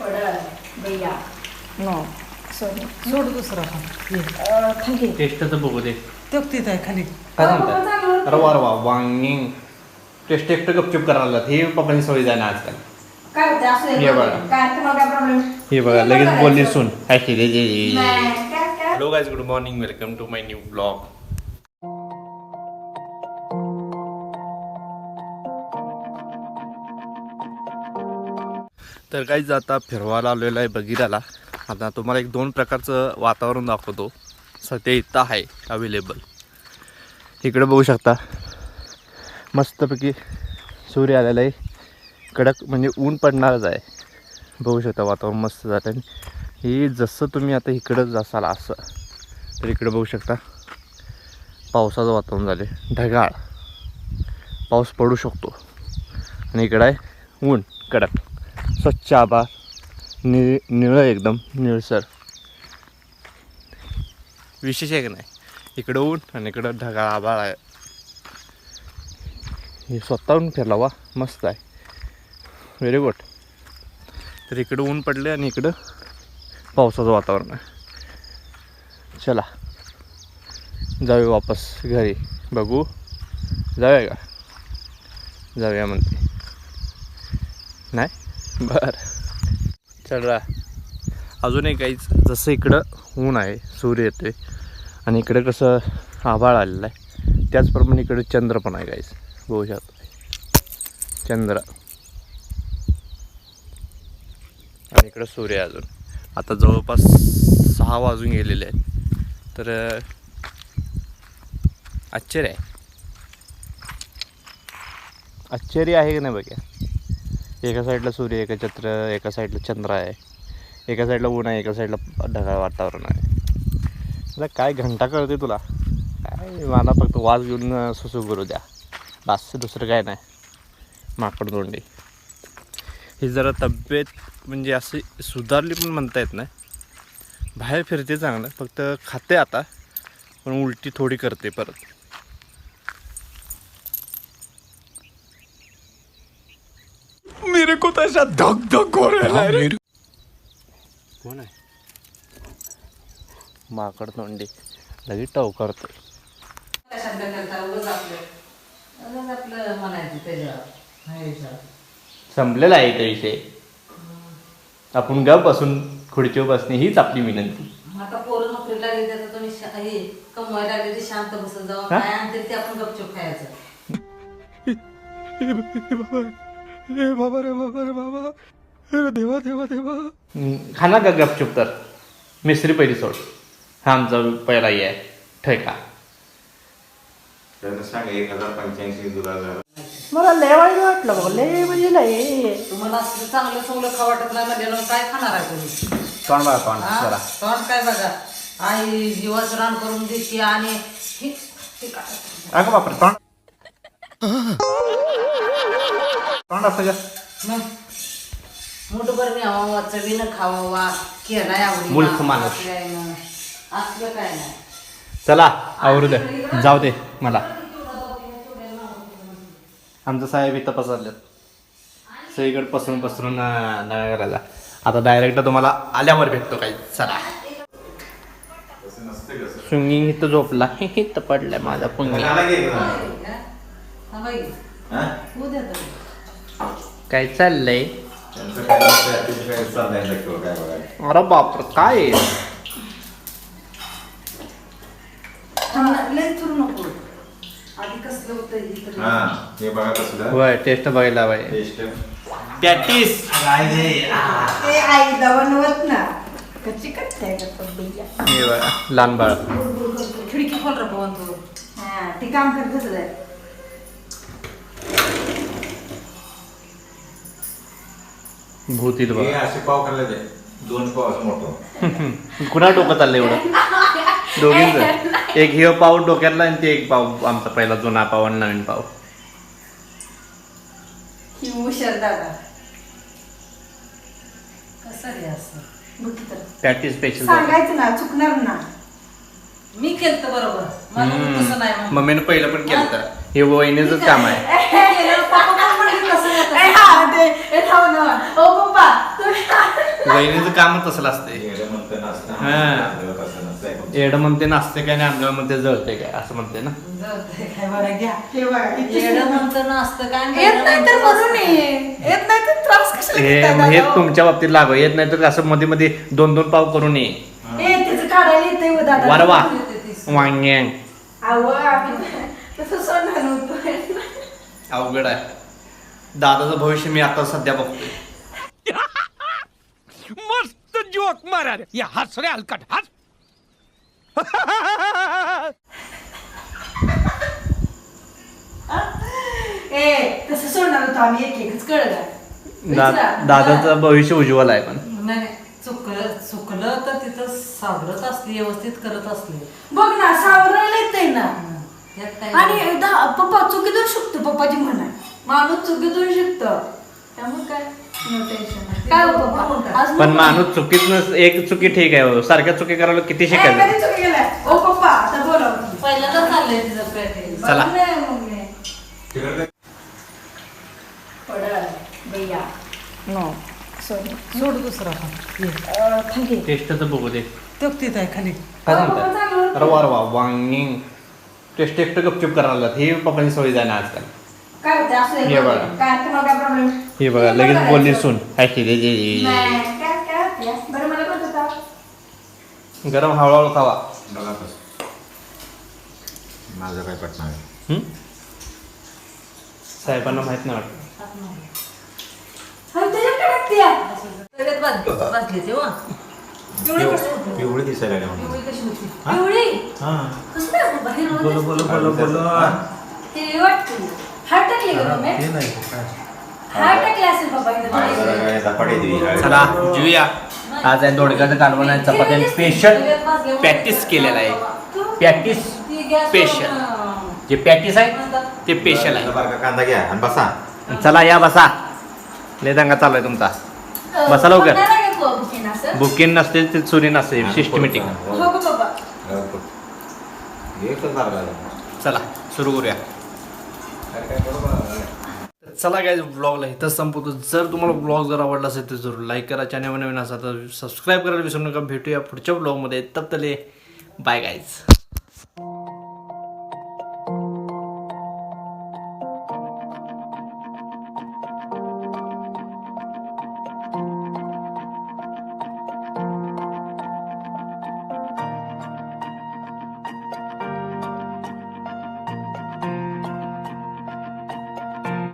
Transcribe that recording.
पडळ बैया no. Sorry सोड दुसरा पण ये. थँक्यू टेस्टचं बघू दे. तो तिथं आहे खाली. काय वांगी. टेस्ट एकटं गपचूप करायला. हे पप्पांची सवय जाय ना आजकाल. काय होते? असं ये बघा. काय तुम्हाला काय प्रॉब्लेम हे बघा लगेच बोलली सुन. काय hello guys good morning welcome to my new blog तर काहीच आता फिरवायला आलेलो आहे बगिराला आता तुम्हाला एक दोन प्रकारचं वातावरण दाखवतो. सध्या इथं आहे अवेलेबल इकडे बघू शकता मस्तपैकी सूर्य आलेला आहे. कडक म्हणजे ऊन पडणारच आहे. बघू शकता वातावरण मस्त झालं आणि हे जसं तुम्ही आता इकडं जासाल असं तर इकडे बघू शकता पावसाचं वातावरण झाले ढगाळ. पाऊस पडू शकतो. आणि इकडं आहे ऊन कडक. स्वच्छ आभाळ नि निळं एकदम निळसर विशेष आहे की नाही? इकडं ऊन आणि इकडं ढगाळ आभाळ आहे. हे स्वतःहून फिरला वा मस्त आहे. व्हेरी गुड तर इकडं ऊन पडले आणि इकडं पावसाचं वातावरण आहे. चला. जाऊया वापस घरी. बघू. जाऊया का? जाऊया म्हणते. नाही? बर. चल रा. अजूनही काहीच जसं इकडं ऊन आहे सूर्य येतोय आणि इकडे कसं आभाळ आलेलं आहे त्याचप्रमाणे इकडे चंद्र पण आहे काहीच बघू चंद्र. आणि इकडं सूर्य अजून. आता जवळपास सहा वाजून गेलेले आहेत. तर आश्चर्य आहे. आश्चर्य आहे की नाही बघा एका साईडला सूर्य एका चंद्र एका साईडला चंद्र आहे. एका साईडला ऊन आहे एका साईडला ढगाळ वातावरण आहे. तुला काय घंटा कळते तुला? काय मला फक्त वाज घेऊन सुसू करू द्या. बास दुसरं काय नाही. माकड तोंडी. ही जरा तब्येत म्हणजे अशी सुधारली पण म्हणता येत नाही. बाहेर फिरते चांगलं फक्त खाते आता पण उलटी थोडी करते परत. मेरे को तो ऐसा धक धक हो रहा है रे कोण आहे माकड तोंडी लगेच टव करते शब्द करता उगाच आपलं उगाच आपलं म्हणायचं त्याच्यावर नाही विचार. संपलेला आहे इथे. विषय आपण गप बसून खुर्चीवर बसणे हीच आपली विनंती. आता पोरं लागली तुम्ही हे कमवायला लागले ते शांत बसत जाऊ हा? काय आणते ते आपण गपचूप खायचं. रे बाबा रे बाबा रे बाबा. अरे देवा देवा देवा. खाना का गपचूप तर? मिस्त्री पहिली सोड. हा आमचा पहिला हे आहे. ठेका त्यानं सांग एक हजार पंच्याऐंशी झालं. मला लय वाईट वाटलं बघ लय म्हणजे लय. तुम्हाला असं चांगलं चांगलं खा वाटत नाही म्हणजे काय खाणार आहे तुम्ही? तोंड बघा तोंड हा? जरा. तोंड काय बघा? आई जीवाचं रान करून देते आणि हे- हे काय? अगं बापरे तोंड तोंड असं का मग मुठभर न्यावा चवीनं खावा केला आवडी मूर्ख माणूस. असलं काय नाही. चला आवरू दे जाऊ दे मला. आमचं साहेब इथं पसरलेत. सगळीकडे पसरून पसरून नव्या करायला आता डायरेक्ट तुम्हाला आल्यावर भेटतो काही. चला. सिंगिंग इथं झोपला. इथं पडलाय माझा पुंगी काय चाललंय. अरे बापर काय? हे. हा, हे. होय टेस्ट बघायला Taste. पॅटीस हे लहान बाळ. खिडकी खोल रे पवन तू हा ते काम करत भूतीत हे बघा असे पाव खाल्ले ते. दोन पाव असं मोठं. कुणा डोकं चाललंय एवढं? दोघींच. एक हिव पाव डोक्यातला आणि ते एक पाव आमचा पहिला जुना पाव आणि नवीन पाव. ही हुशार दादा. कसं रे असं? बघ तर. पॅटीस स्पेशल सांगायचं ना चुकणार ना. मी केलं बरोबर. मला पण तसं नाही मग. मम्मीनं पहिलं पण केलं तर हे वहिनीच काम आहे केलं, पप्पा पण म्हणले तसं नाही, तसं ए, हा, ते- ए, थांब ना. ओ पप्पा तुम्ही वहिनीचं कामच तसं असते नसतं. हा. नसतं. एड म्हणते नाचते काय नाही आणलं म्हणते जळते काय असं म्हणते ना? हे बघा किती येडं म्हणतं ना असतं काय आणि येत येडं नाही तर म्हणतं म्हणून असतं. ये येत नाही तर त्रास कशाला हे घेताय हे दादा? तुमच्या बाबतीत लागू. येत नाही तर असं मध्ये मध्ये दोन दोन पाव करून ये. ए त्याचं काढायला येतंय हो दादा. वारवा. वांग्यांग आम्ही तसं अवघड आहे. दादाचं भविष्य मी आता सध्या बघतोय. जोक मारा रे या हस रे हलकट. हस. ए तसं सोडणार होतो आम्ही एक एकच कळलं? दा-. दादाचं भविष्य उज्ज्वल आहे पण. नाही नाही, चुकलं चुकलं तर तिथं सावरत असली व्यवस्थित करत असली. बघ ना सावरायला येतंय ना. यात काय आणि दा- पप्पा चुकीतून शिकतो पप्पाची म्हणा माणूस चुकीतून शिकतो. त्यामुळे काय. काय हो पप्पा? आज पण. माणूस चुकीत नस एक चुकी ठीक आहे हो. सारख्या चुकी करायला किती शिकायचं? कधी चुकी गेलाय ओ पप्पा आता बोला पहिल्यांदा चाललंय तिचं पॅकेज चला. तिकडे पडल भैया. नो सॉरी सोड दुसरा थँक्यू टेस्ट तर बघू दे. तो तिथं आहे खाली. काय अरे वा रे वा वांगिंग टेस्ट एकटं गपचूप करायला लागत ही पप्पाची जाय ना आजकाल. काय होते असं हे बघा. काय तुम्हाला काय प्रॉब्लेम हे बघा लगेच बोलली सून. गरम हळूहळू खावा. बघा. माझं काय पटणार आहे. साहेबांना माहीत नाही वाटत. हो. पिवळी दिसायला? बोलो, बोलो, बोलो, बोलो. चला जेऊया. आज आहे दोडक्याचं कालवण आहे चपाती स्पेशल पॅटीस केलेला आहे. पॅटीस स्पेशल जे पॅटीस आहे ते स्पेशल आहे. कांदा घ्या आणि बसा. चला या बसा. लय दंगा चालू आहे तुमचा बसा लवकर. बुकिंग नसते ते चुरी नसते सिस्टमॅटिक हो. चला सुरू करूया काय काय बरोबर आहे. चला काय ब्लॉगला इथंच संपवतो. जर तुम्हाला ब्लॉग जर आवडला असेल तर जरूर लाईक करा. चॅनल नवीन असा तर सबस्क्राईब करायला विसरू नका. भेटूया पुढच्या ब्लॉगमध्ये तब तले बाय गाईज